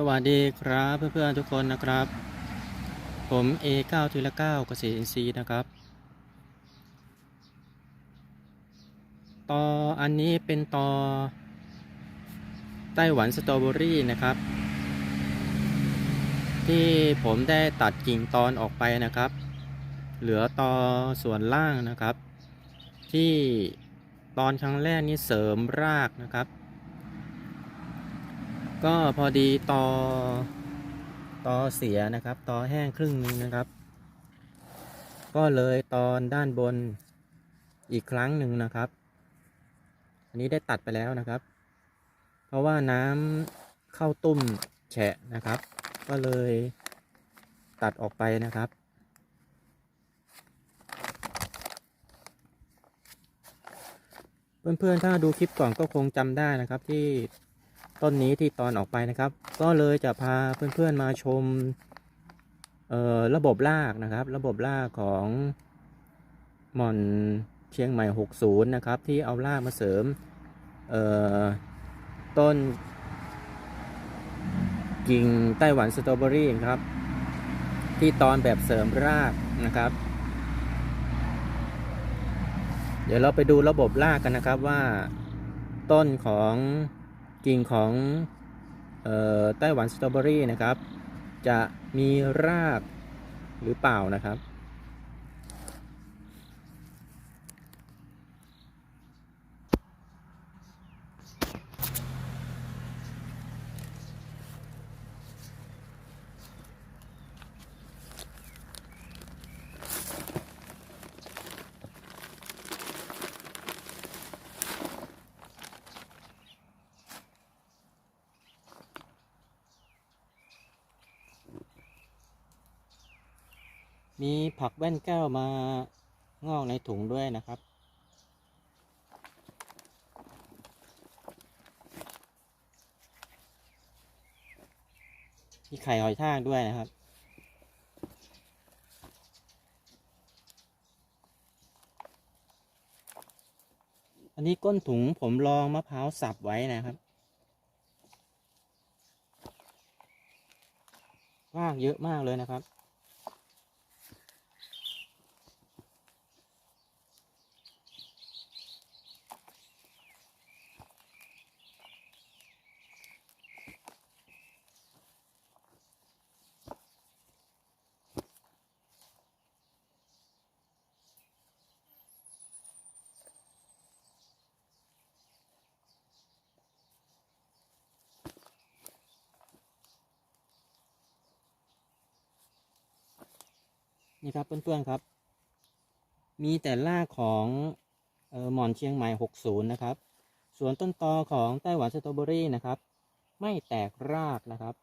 สวัสดีครับเพื่อนๆทุกคนนะครับ ผม A9 ทีละ9เกษตรอินทรีย์นะครับ ต่ออันนี้เป็นต่อไต้หวันสตรอเบอรี่นะครับ ที่ผมได้ตัดกิ่งตอนออกไปนะครับ เหลือตอส่วนล่างนะครับ ที่ตอนครั้งแรกนี้เสริมรากนะครับ ก็พอดีตอตอเสียนะครับตอแห้งครึ่งหนึงนะครับ ก็เลยตอนด้านบนอีกครั้งหนึ่งนะครับ อันนี้ได้ตัดไปแล้วนะครับ เพราะว่าน้ำเข้าตุ้มแฉะนะครับ ก็เลยตัดออกไปนะครับเพื่อนๆ ถ้าดูคลิปก่อนก็คงจำได้นะครับที่ ต้นนี้ที่ตอนออกไปนะครับ ก็เลยจะพาเพื่อนๆมาชมเอ่อระบบรากนะครับ ระบบรากของหม่อนเชียงใหม่ 60 นะครับ ที่เอารากมาเสริมเอ่อต้น กิ่งไต้หวันสตรอเบอรี่ครับ ที่ตอนแบบเสริมรากนะครับ เดี๋ยวเราไปดูระบบรากกันนะครับว่าต้นของ กิ่งของไต้หวันสตรอเบอรี่นะครับ จะมีรากหรือเปล่านะครับ มีผักแว่นแก้วมางอกในถุงด้วยนะครับ มีไข่หอยทากด้วยนะครับ อันนี้ก้นถุงผมลองมะพร้าวสับไว้นะครับรากเยอะมากเลยนะครับ นี่ครับเพื่อนๆครับ มีแต่รากของออหมอนเชียงใหม่ 60 นะครับ ส่วนต้นตอของไต้หวันสตรอเบอรี่นะครับ ไม่แตกรากนะครับ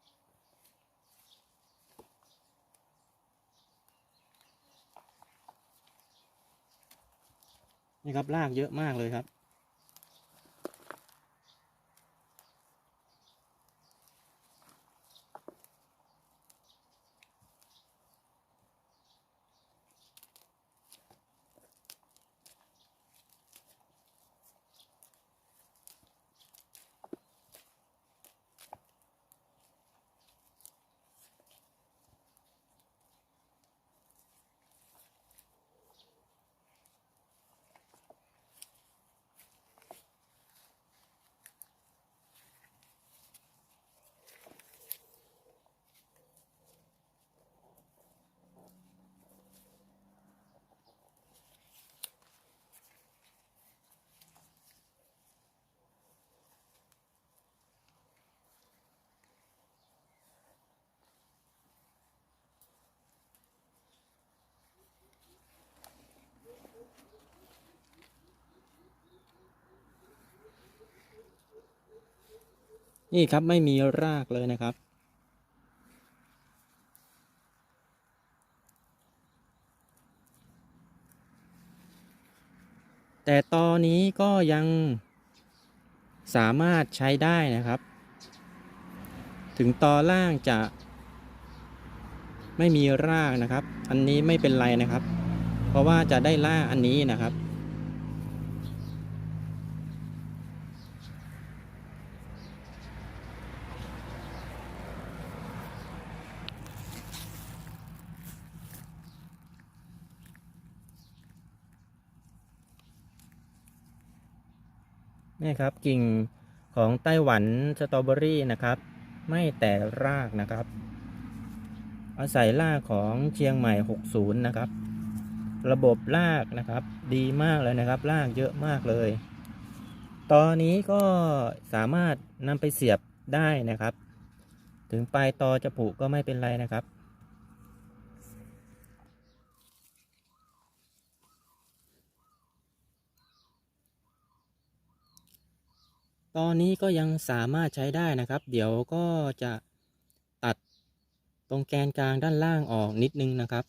นี่ครับรากเยอะมากเลยครับ นี่ครับไม่มีรากเลยนะครับ แต่ตอนนี้ก็ยังสามารถใช้ได้นะครับ ถึงตอล่างจะ ไม่มีรากนะครับ อันนี้ไม่เป็นไรนะครับ เพราะว่าจะได้ราอันนี้นะครับ นี่ครับกิ่งของไต้หวันสตรอเบอรี่นะครับ ไม่แต่รากนะครับ อาศัยรากของเชียงใหม่ 60 นะครับ ระบบรากนะครับ ดีมากเลยนะครับ รากเยอะมากเลย ตอนนี้ก็สามารถนำไปเสียบได้นะครับ ถึงปลายตอจะผุก็ไม่เป็นไรนะครับ ตอนนี้ก็ยังสามารถใช้ได้นะครับ เดี๋ยวก็จะตัดตรงแกนกลางด้านล่างออกนิดนึงนะครับ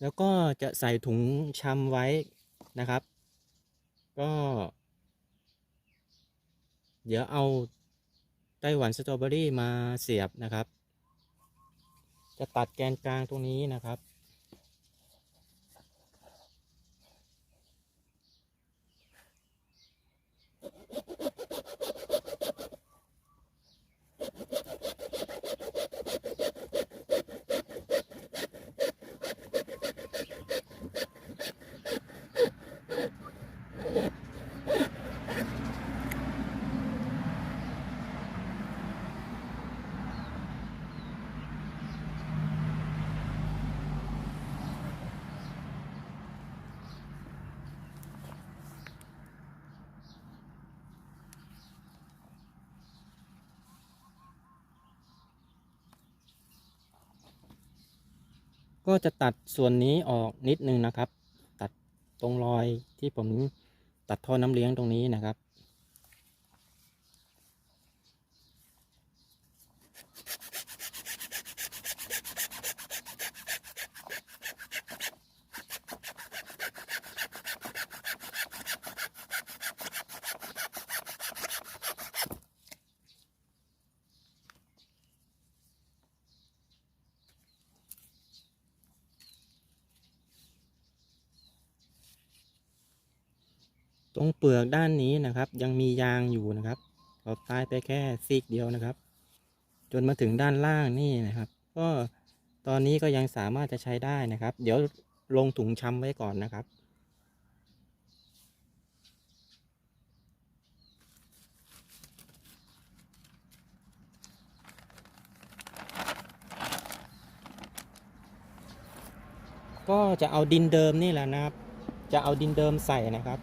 แล้วก็จะใส่ถุงชำไว้นะครับ ก็ เดี๋ยวเอาไต้หวันสตรอเบอรี่มาเสียบนะครับ จะตัดแกนกลางตรงนี้นะครับ ก็จะตัดส่วนนี้ออกนิดนึงนะครับ ตัดตรงรอยที่ผมตัดท่อน้ำเลี้ยงตรงนี้นะครับ ตรงเปลือกด้านนี้นะครับ ยังมียางอยู่นะครับเราตายไปแค่ซีกเดียวนะครับ จนมาถึงด้านล่างนี่นะครับ ก็ตอนนี้ก็ยังสามารถจะใช้ได้นะครับ เดี๋ยวลงถุงช้ำไว้ก่อนนะครับ ก็จะเอาดินเดิมนี่แหละนะครับ จะเอาดินเดิมใส่นะครับ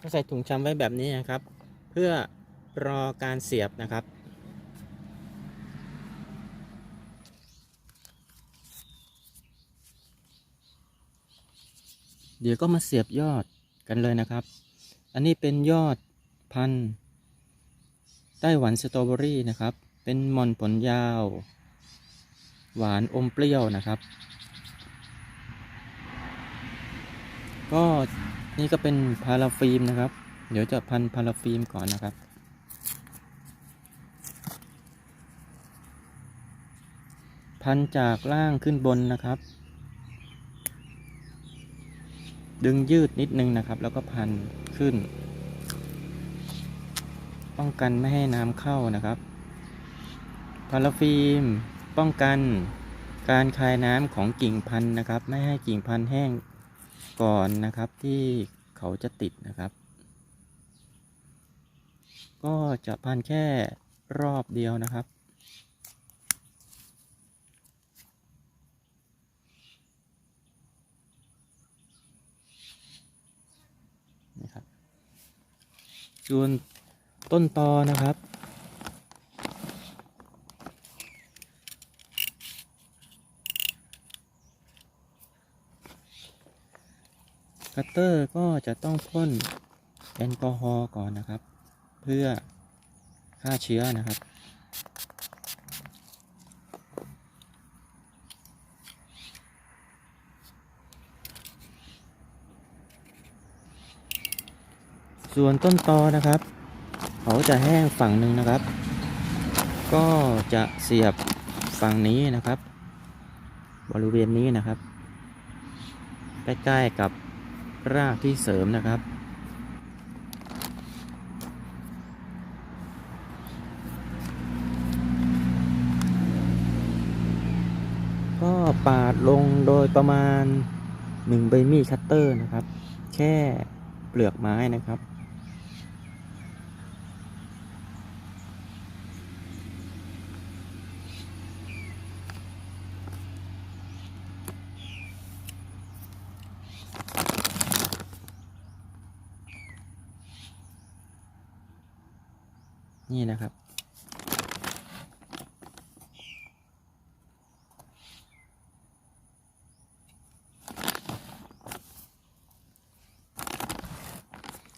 ก็ใส่ถุงชำไว้แบบนี้นะครับ เพื่อรอการเสียบนะครับ เดี๋ยวก็มาเสียบยอดกันเลยนะครับ อันนี้เป็นยอดพันธุ์ไต้หวันสตรอเบอรี่นะครับ เป็นมอนผลยาว หวานอมเปรี้ยวนะครับ ก็ นี่ก็เป็นพาราฟิล์มนะครับ เดี๋ยวจะพันพาราฟิล์มก่อนนะครับ พันจากล่างขึ้นบนนะครับ ดึงยืดนิดนึงนะครับ แล้วก็พันขึ้น ป้องกันไม่ให้น้ำเข้านะครับพาราฟิล์มป้องกันการคายน้ำของกิ่งพันธุ์นะครับ ไม่ให้กิ่งพันธุ์แห้ง ก่อนนะครับที่เขาจะติดนะครับ ก็จะพันแค่รอบเดียวนะครับ นะครับส่วนต้นตอนะครับ คัตเตอร์ก็จะต้องพ่นแอลกอฮอล์ก่อนนะครับ เพื่อฆ่าเชื้อนะครับ ส่วนต้นตอนะครับ เขาจะแห้งฝั่งหนึ่งนะครับ ก็จะเสียบฝั่งนี้นะครับ บริเวณนี้นะครับ ใกล้ๆกับ รากที่เสริมนะครับ ก็ปาดลงโดยประมาณ 1 ใบมีดคัตเตอร์นะครับ แค่เปลือกไม้นะครับ นี่นะครับ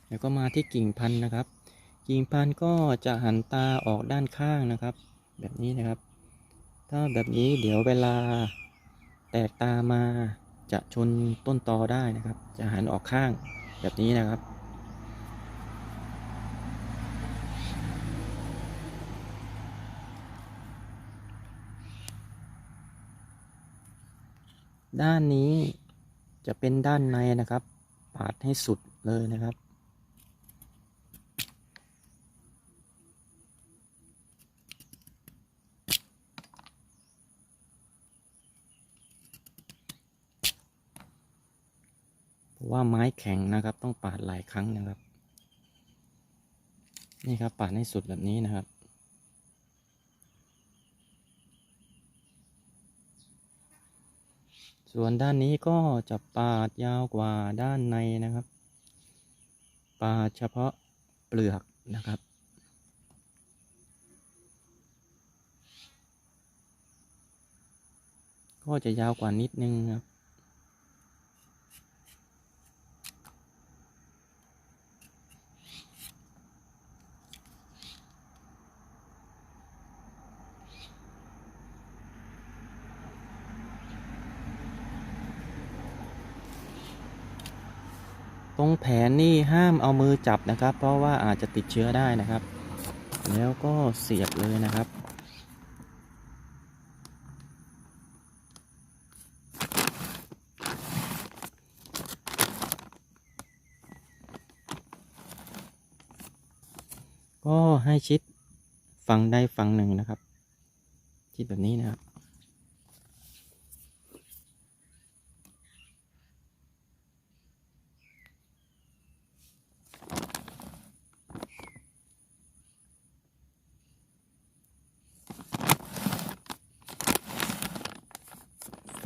แล้วก็มาที่กิ่งพันธุ์นะครับ กิ่งพันธุ์ก็จะหันตาออกด้านข้างนะครับ แบบนี้นะครับ ถ้าแบบนี้เดี๋ยวเวลาแตกตามาจะชนต้นตอได้นะครับ จะหันออกข้างแบบนี้นะครับ ด้านนี้จะเป็นด้านในนะครับ ปาดให้สุดเลยนะครับ เพราะว่าไม้แข็งนะครับ ต้องปาดหลายครั้งนะครับ นี่ครับปาดให้สุดแบบนี้นะครับ ส่วนด้านนี้ก็จะปาดยาวกว่าด้านในนะครับ ปาดเฉพาะเปลือกนะครับ ก็จะยาวกว่านิดนึงครับ ตรงแผนนี่ห้ามเอามือจับนะครับ เพราะว่าอาจจะติดเชื้อได้นะครับ แล้วก็เสียบเลยนะครับ ก็ให้ชิดฝั่งใดฝั่งหนึ่งนะครับ ชิดแบบนี้นะครับ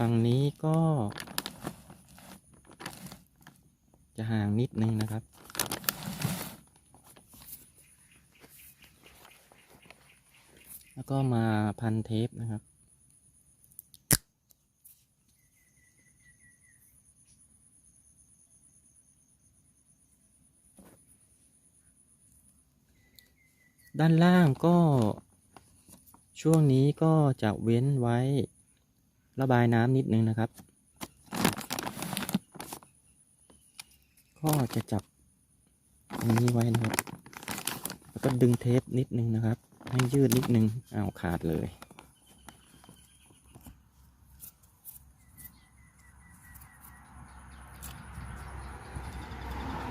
ฝั่งนี้ก็ จะห่างนิดนึงนะครับ แล้วก็มาพันเทปนะครับด้านล่างก็ช่วงนี้ก็จะเว้นไว้ ระบายน้ำนิดนึงนะครับ ก็จะจับตรงนี้ไว้นะครับ แล้วก็ดึงเทปนิดนึงนะครับ ให้ยืดนิดนึงอ้าวขาดเลย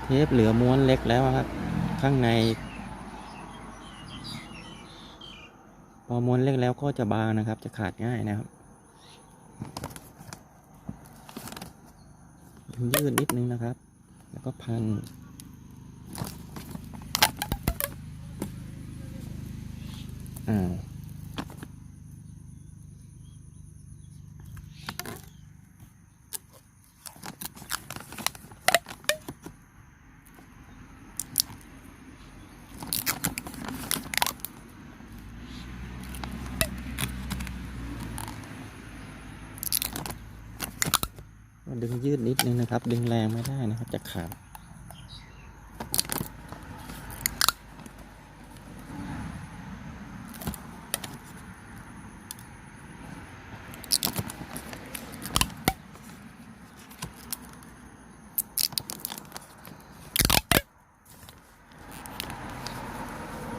เทปเหลือม้วนเล็กแล้วครับ ข้างใน พอม้วนเล็กแล้วก็จะบางนะครับ จะขาดง่ายนะครับ ดึงยืดนิดนึงนะครับ แล้วก็พันอ่า ก็ดึงยืดนิดนึงนะ ครับ ดึงแรงไม่ได้นะครับ จะขาด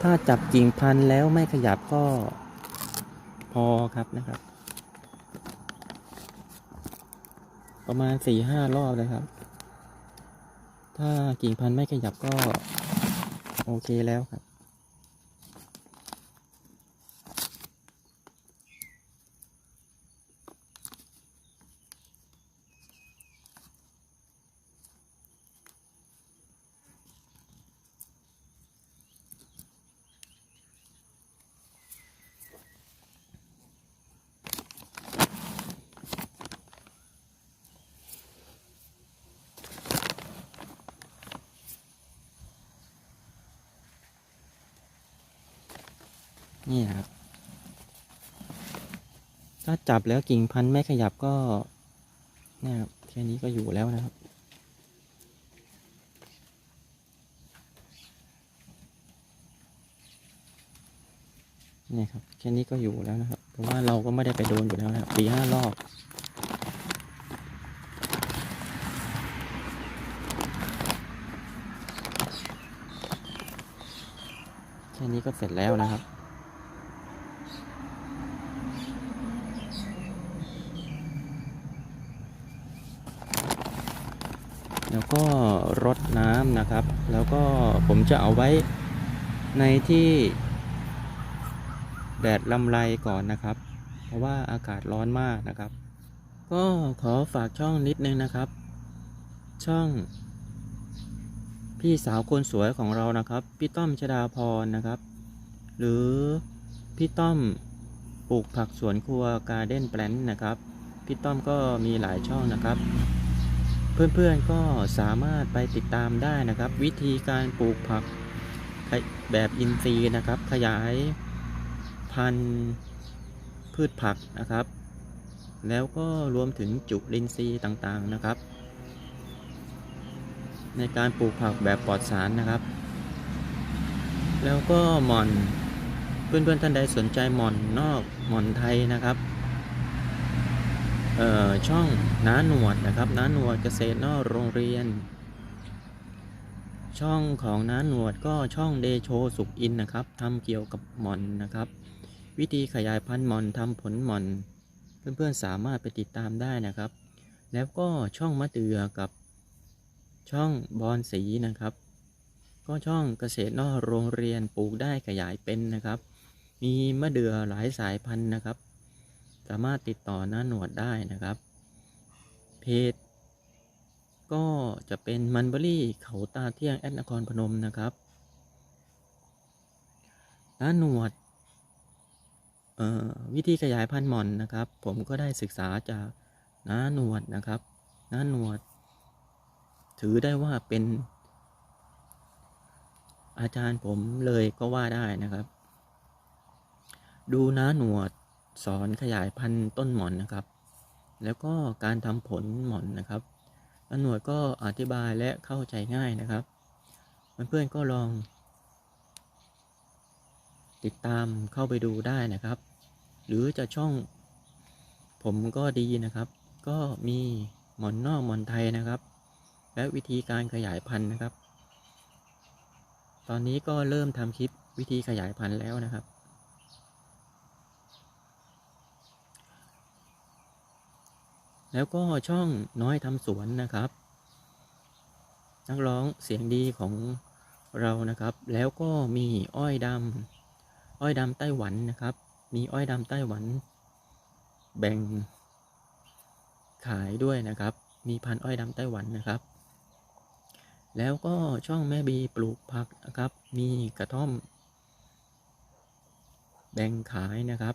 ถ้าจับกิ่งพันแล้วไม่ขยับก็พอครับนะครับ ประมาณสี่ห้ารอบเลยครับ ถ้ากิ่งพันธุ์ไม่ขยับก็โอเคแล้วครับ นี่ครับ ถ้าจับแล้วกิ่งพันธุ์ไม่ขยับก็นี่ครับแค่นี้ก็อยู่แล้วนะครับนี่ครับแค่นี้ก็อยู่แล้วนะครับเพราะว่าเราก็ไม่ได้ไปโดนอยู่แล้วนะครับสี่ห้ารอบแค่นี้ก็เสร็จแล้วนะครับ แล้วก็รดน้ำนะครับ แล้วก็ผมจะเอาไว้ในที่แดดลำไรก่อนนะครับ เพราะว่าอากาศร้อนมากนะครับ ก็ขอฝากช่องนิดนึงนะครับ ช่อง พี่สาวคนสวยของเรานะครับ พี่ต้อมชดาพรนะครับ หรือพี่ต้อมปลูกผักสวนครัวการ์เด้นแปลนนะครับ พี่ต้อมก็มีหลายช่องนะครับ เพื่อนๆก็สามารถไปติดตามได้นะครับ วิธีการปลูกผักแบบอินทรีย์นะครับ ขยายพันธุ์พืชผักนะครับ แล้วก็รวมถึงจุลินทรีย์ต่างๆนะครับ ในการปลูกผักแบบปลอดสารนะครับ แล้วก็หม่อนเพื่อนๆท่านใดสนใจหม่อนนอกหม่อนไทยนะครับ ช่องน้าหนวดนะครับน้าหนวดเกษตรนอกโรงเรียน ช่องของน้าหนวดก็ช่องเดโชสุกอินนะครับทำเกี่ยวกับหม่อนนะครับ วิธีขยายพันธุ์หม่อนทำผลหม่อน เพื่อนๆสามารถไปติดตามได้นะครับ แล้วก็ช่องมะเตือกับช่องบอนสีนะครับ ก็ช่องเกษตรนอกโรงเรียนปลูกได้ขยายเป็นนะครับ มีมะเดื่อหลายสายพันธุ์นะครับ สามารถติดต่อหน้าหนวดได้นะครับ เพจก็จะเป็นมันเบอรี่เขาตาเที่ยงแอดนครพนมนะครับหน้าหนวดวิธีขยายพันธุ์หม่อนนะครับ ผมก็ได้ศึกษาจากน้าหนวดนะครับน้าหนวด ถือได้ว่าเป็น อาจารย์ผมเลยก็ว่าได้นะครับ ดูน้าหนวด สอนขยายพันธุ์ต้นหมอนนะครับ แล้วก็การทำผลหมอนนะครับน้าหนวดก็อธิบายและเข้าใจง่ายนะครับ เพื่อนๆก็ลอง ติดตามเข้าไปดูได้นะครับ หรือจะช่องผมก็ดีนะครับ ก็มีหมอนนอกหมอนไทยนะครับ และวิธีการขยายพันธุ์นะครับ ตอนนี้ก็เริ่มทำคลิปวิธีขยายพันธุ์แล้วนะครับ แล้วก็ช่องน้อยทำสวนนะครับ นักร้องเสียงดีของเรานะครับ แล้วก็มีอ้อยดำอ้อยดำไต้หวันนะครับ มีอ้อยดำไต้หวัน แบ่งขายด้วยนะครับ มีพันอ้อยดำไต้หวันนะครับ แล้วก็ช่องแม่บีปลูกผักนะครับ มีกระท่อม แบ่งขายนะครับ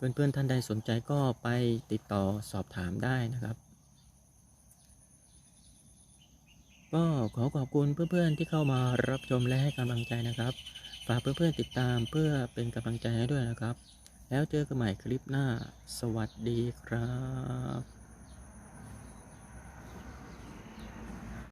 เพื่อนๆท่านใดสนใจก็ไปติดต่อสอบถามได้นะครับ ก็ขอขอบคุณเพื่อนๆที่เข้ามารับชมและให้กำลังใจนะครับ ฝากเพื่อนๆติดตามเพื่อเป็นกำลังใจให้ด้วยนะครับ แล้วเจอกันใหม่คลิปหน้า สวัสดีครับ